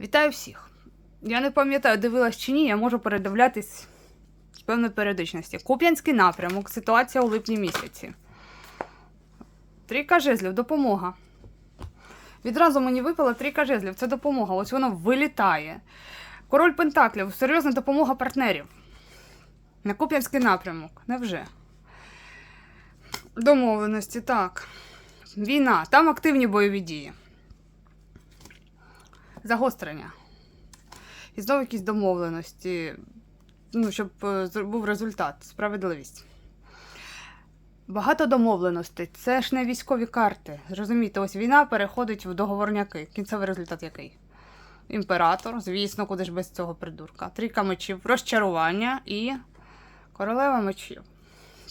Вітаю всіх! Я не пам'ятаю, дивилась чи ні, я можу передивлятись з певної періодичності. Куп'янський напрямок, ситуація у липні місяці. Трійка жезлів, допомога. Відразу мені випала трійка жезлів, це допомога. Ось воно вилітає. Король Пентаклів, серйозна допомога партнерів. На Куп'янський напрямок. Невже? Домовленості, так. Війна, там активні бойові дії. Загострення. І знову якісь домовленості. Ну, щоб е, був результат, справедливість. Багато домовленостей. Це ж не військові карти. Зрозумійте, ось війна переходить в договорняки. Кінцевий результат який? Імператор, звісно, куди ж без цього придурка. Трійка мечів, розчарування і королева мечів.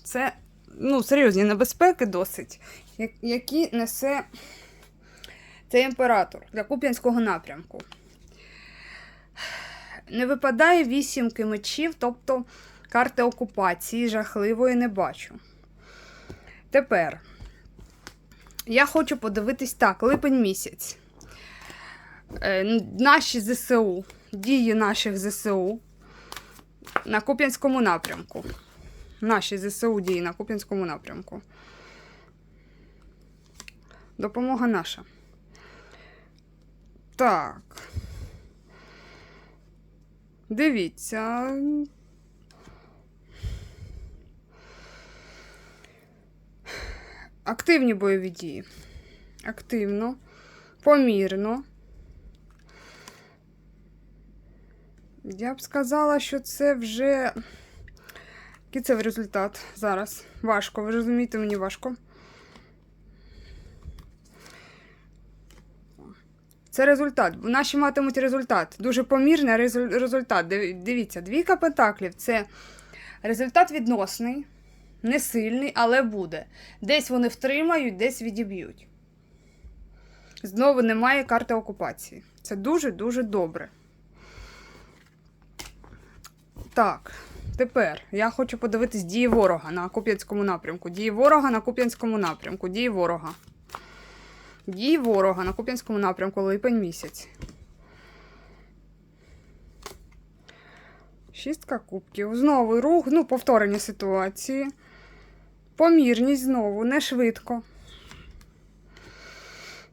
Це ну, серйозні небезпеки досить, які несе цей імператор для Куп'янського напрямку. Не випадає вісімки мечів, тобто карти окупації жахливої не бачу. Тепер я хочу подивитись так, липень місяць. Е, Наші ЗСУ, дії наших ЗСУ на Куп'янському напрямку. Наші ЗСУ дії на Куп'янському напрямку. Допомога наша. Так. Дивіться. Активні бойові дії. Активно, помірно. Я б сказала, що це вже. Який це результат зараз? Важко, ви розумієте, мені важко. Це результат. Наші матимуть результат. Дуже помірний результат. Дивіться, двійка пентаклів це результат відносний, не сильний, але буде. Десь вони втримають, десь відіб'ють. Знову немає карти окупації. Це дуже-дуже добре. Так, тепер я хочу подивитись дії ворога на Куп'янському напрямку. Дії ворога на Куп'янському напрямку. Дії ворога. Дії ворога на Куп'янському напрямку липень місяць. Шістка кубків. Знову рух, ну, повторення ситуації. Помірність знову, не швидко.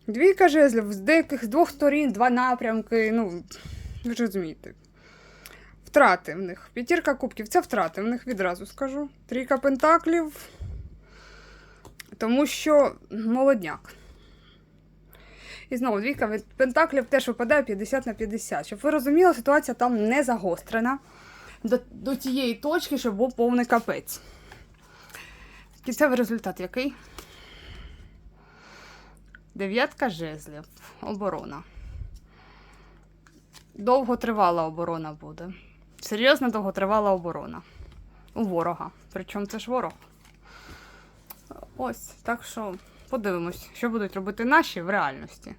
Двійка жезлів з деяких з двох сторін, два напрямки. Ну, ви ж розумієте. Втрати в них. П'ятірка кубків це втрати в них відразу скажу. Трійка пентаклів. Тому що молодняк. І знову двійка пентаклів теж випадає 50 на 50. Щоб ви розуміли, ситуація там не загострена до, до тієї точки, щоб був повний капець. Кінцевий результат який? Дев'ятка жезлів. Оборона. Довготривала оборона буде. Серйозно довготривала оборона. У ворога. Причому це ж ворог. Ось, так що подивимось, що будуть робити наші в реальності.